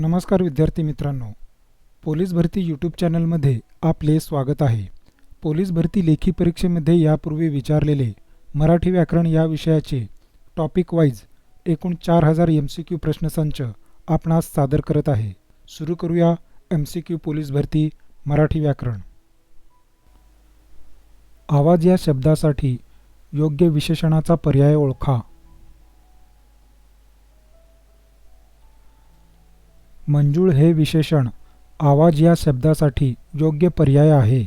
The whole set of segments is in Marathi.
नमस्कार विद्यार्थी मित्रांनो. पोलीस भरती यूट्यूब चॅनलमध्ये आपले स्वागत आहे. पोलीस भरती लेखी परीक्षेमध्ये यापूर्वी विचारलेले मराठी व्याकरण या विषयाचे टॉपिक वाईज एकूण चार हजार एम सी क्यू प्रश्नसंच आपणास सादर करत आहे. सुरू करूया एम सी क्यू पोलीस भरती मराठी व्याकरण. आवाज या शब्दासाठी योग्य विशेषणाचा पर्याय ओळखा. मंजूळ हे विशेषण आवाज या शब्दासाठी योग्य पर्याय आहे.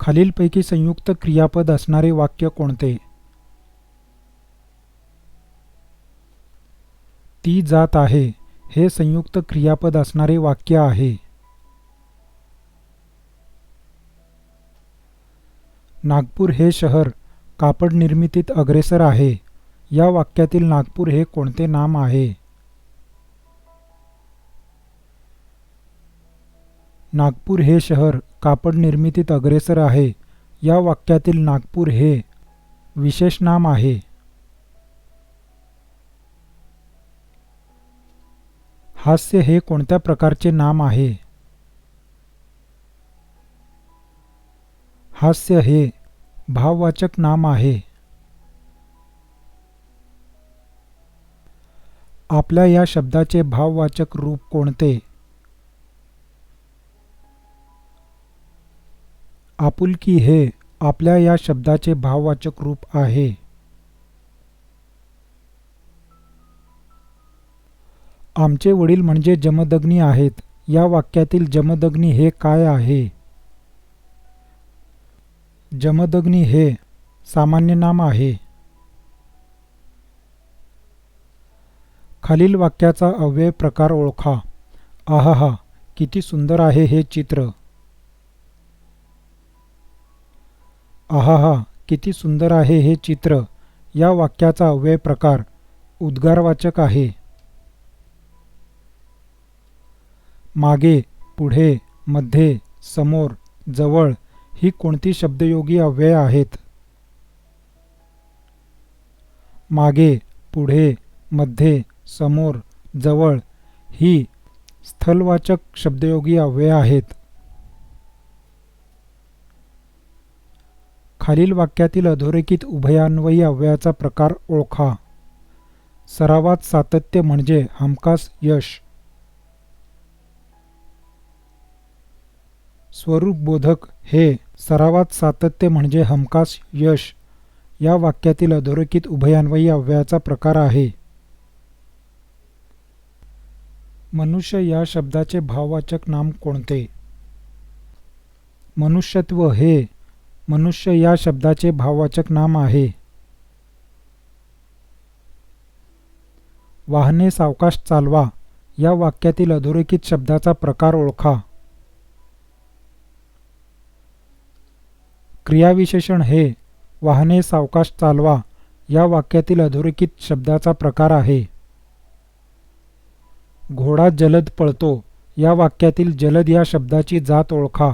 खालीलपैकी संयुक्त क्रियापद असणारे वाक्य कोणते? ती जात आहे हे संयुक्त क्रियापद असणारे वाक्य आहे. नागपूर हे शहर कापड निर्मितीत अग्रेसर आहे. या वाक्यातील नागपूर हे कोणते नाम आहे? नागपूर हे शहर कापड निर्मितीत अग्रेसर आहे. या वाक्यातील नागपूर हे विशेष नाम आहे. हास्य हे कोणत्या प्रकारचे नाम आहे? हास्य हे भाववाचक नाम आहे. आपल्या या शब्दाचे भाववाचक रूप कोणते? आपुलकी हे आपल्या या शब्दाचे भाववाचक रूप आहे. आमचे वडील म्हणजे जमदग्नी आहेत. या वाक्यातील जमदग्नी हे काय आहे? जमदग्नी हे सामान्य नाम आहे. खालील वाक्याचा अव्यय प्रकार ओळखा. आहाहा किती सुंदर आहे हे चित्र. आहाहा किती सुंदर आहे हे चित्र. या वाक्याचा अव्यय प्रकार उद्गारवाचक आहे. मागे पुढे मध्ये समोर जवळ ही कोणती शब्दयोगी अव्यय आहेत? मागे पुढे मध्ये समोर जवळ ही स्थलवाचक शब्दयोगी अव्यय आहेत. खालील वाक्यातील अधोरेखित उभयान्वयी अव्ययाचा प्रकार ओळखा. सरावात सातत्य म्हणजे हमखास यश. स्वरूप बोधक हे सरावात सातत्य म्हणजे हमखास यश. या वाक्यातील अधोरेखित उभयान्वयी अव्ययाचा प्रकार आहे. मनुष्य या शब्दाचे भाववाचक नाम कोणते? मनुष्यत्व हे मनुष्य या शब्दाचे भाववाचक नाम आहे. वाहने सावकाश चालवा या वाक्यातील अधोरेखित शब्दाचा प्रकार ओळखा. क्रियाविशेषण हे वाहने सावकाश चालवा या वाक्यातील अधोरेखित शब्दाचा प्रकार आहे. घोडा जलद पळतो या वाक्यातील जलद या शब्दाची जात ओळखा.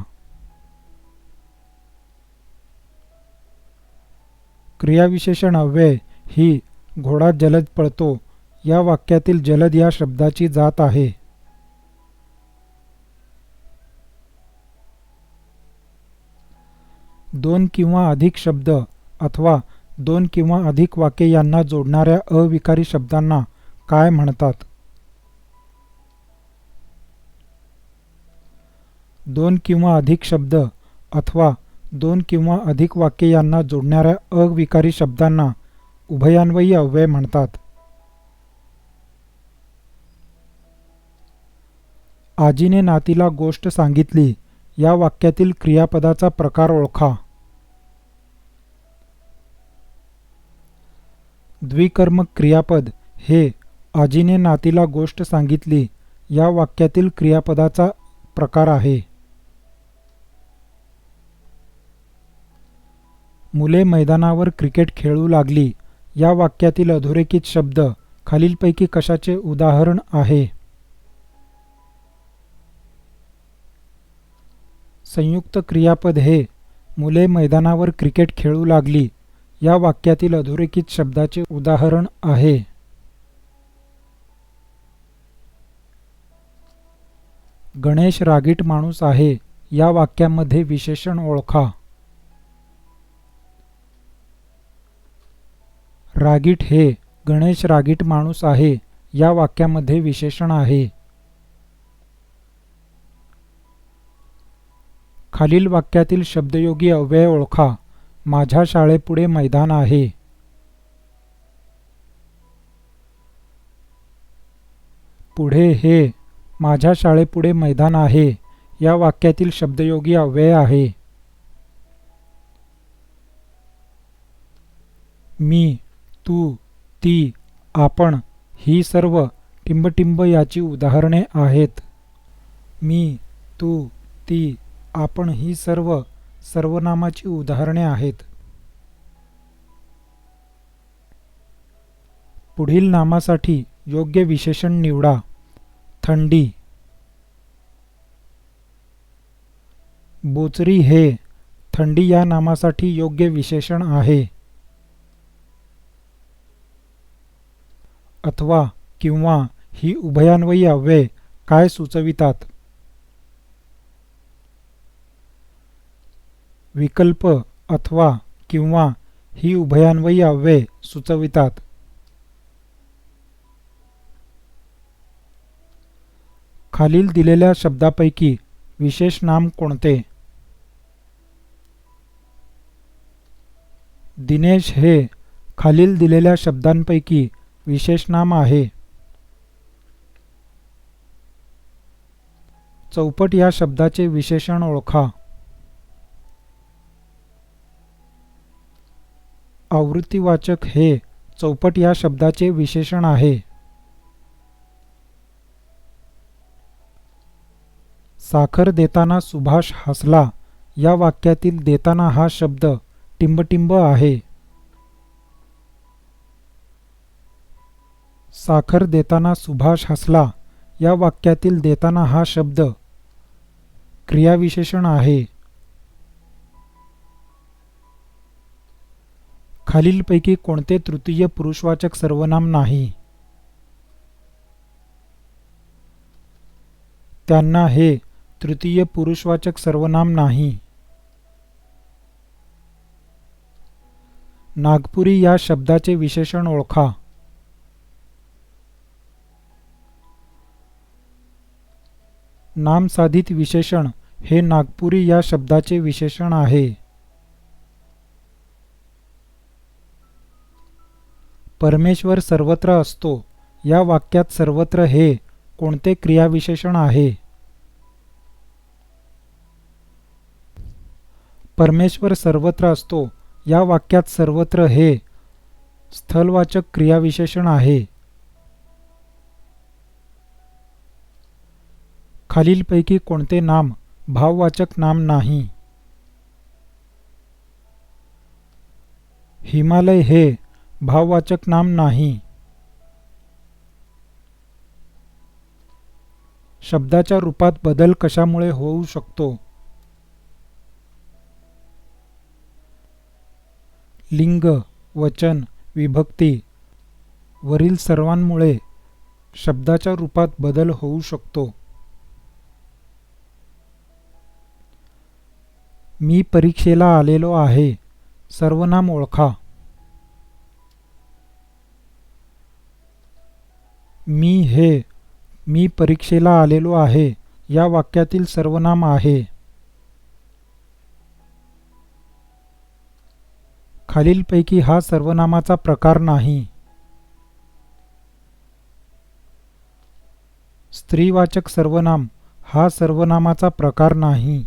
क्रियाविशेषण अव्यय ही घोडा जलद पळतो या वाक्यातील जलद या शब्दाची जात आहे. दोन किंवा अधिक शब्द अथवा दोन किंवा अधिक वाक्य यांना जोडणाऱ्या अविकारी शब्दांना काय म्हणतात? दोन किंवा अधिक शब्द अथवा दोन किंवा अधिक वाक्य यांना जोडणाऱ्या अविकारी शब्दांना उभयान्वयी अव्यय म्हणतात. आजीने नातीला गोष्ट सांगितली या वाक्यातील क्रियापदाचा प्रकार ओळखा. द्विकर्मक क्रियापद हे आजीने नातीला गोष्ट सांगितली या वाक्यातील क्रियापदाचा प्रकार आहे. मुले मैदानावर क्रिकेट खेळू लागली. या वाक्यातील अधोरेखित शब्द खालीलपैकी कशाचे उदाहरण आहे? संयुक्त क्रियापद हे मुले मैदानावर क्रिकेट खेळू लागली. या वाक्यातील अधोरेखित शब्दाचे उदाहरण आहे. गणेश रागीट माणूस आहे. या वाक्यामध्ये विशेषण ओळखा. रागीट हे गणेश रागीट माणूस आहे या वाक्यामध्ये विशेषण आहे. खालील वाक्यातील शब्दयोगी अव्यय ओळखा माझ्या शाळेपुढे मैदान आहे. पुढे हे माझ्या शाळेपुढे मैदान आहे या वाक्यातील शब्दयोगी अव्यय आहे. मी तू ती आपण ही सर्व टिंबटिंब याची उदाहरणे आहेत. मी तू ती आपण ही सर्व सर्वनामाची उदाहरणे आहेत. पुढील नामासाठी योग्य विशेषण निवडा. थंडी. बोचरी हे थंडी या नामासाठी योग्य विशेषण आहे. अथवा किंवा ही उभयान्वयी अव्यय काय सुचवितात? विकल्प अथवा किंवा ही उभयान्वयी अव्यय सुचवितात. खालील दिलेल्या शब्दापैकी विशेष नाम कोणते? दिनेश हे खालील दिलेल्या शब्दांपैकी विशेषनाम आहे. चौपट या शब्दाचे विशेषण ओळखा. आवृत्तीवाचक हे चौपट या शब्दाचे विशेषण आहे. साखर देताना सुभाष हसला या वाक्यातील देताना हा शब्द टिंबटिंब आहे. साखर देताना सुभाष हसला. या वाक्यातील देताना हा शब्द क्रियाविशेषण आहे. खालीलपैकी कोणते तृतीय पुरुषवाचक सर्वनाम नाही? त्यांना हे तृतीय पुरुषवाचक सर्वनाम नाही. नागपुरी या शब्दाचे विशेषण ओळखा. नामसाधित विशेषण हे नागपुरी या शब्दाचे विशेषण आहे. परमेश्वर सर्वत्र असतो. या वाक्यात सर्वत्र हे कोणते क्रियाविशेषण आहे? परमेश्वर सर्वत्र असतो. या वाक्यात सर्वत्र हे स्थलवाचक क्रियाविशेषण आहे. खालीलपैकी कोणते नाम भाववाचक नाम नाही? हिमालय हे भाववाचक नाम नाही. शब्दाच्या रूपात बदल कशामुळे होऊ शकतो? लिंग वचन विभक्ती वरील सर्वांमुळे शब्दाच्या रूपात बदल होऊ शकतो. मी परीक्षेला आलेलो आहे. सर्वनाम ओळखा. मी हे मी परीक्षेला आलेलो आहे. या वाक्यातील सर्वनाम आहे. खालीलपैकी हा सर्वनामाचा प्रकार नाही. स्त्रीवाचक सर्वनाम हा सर्वनामाचा प्रकार नाही.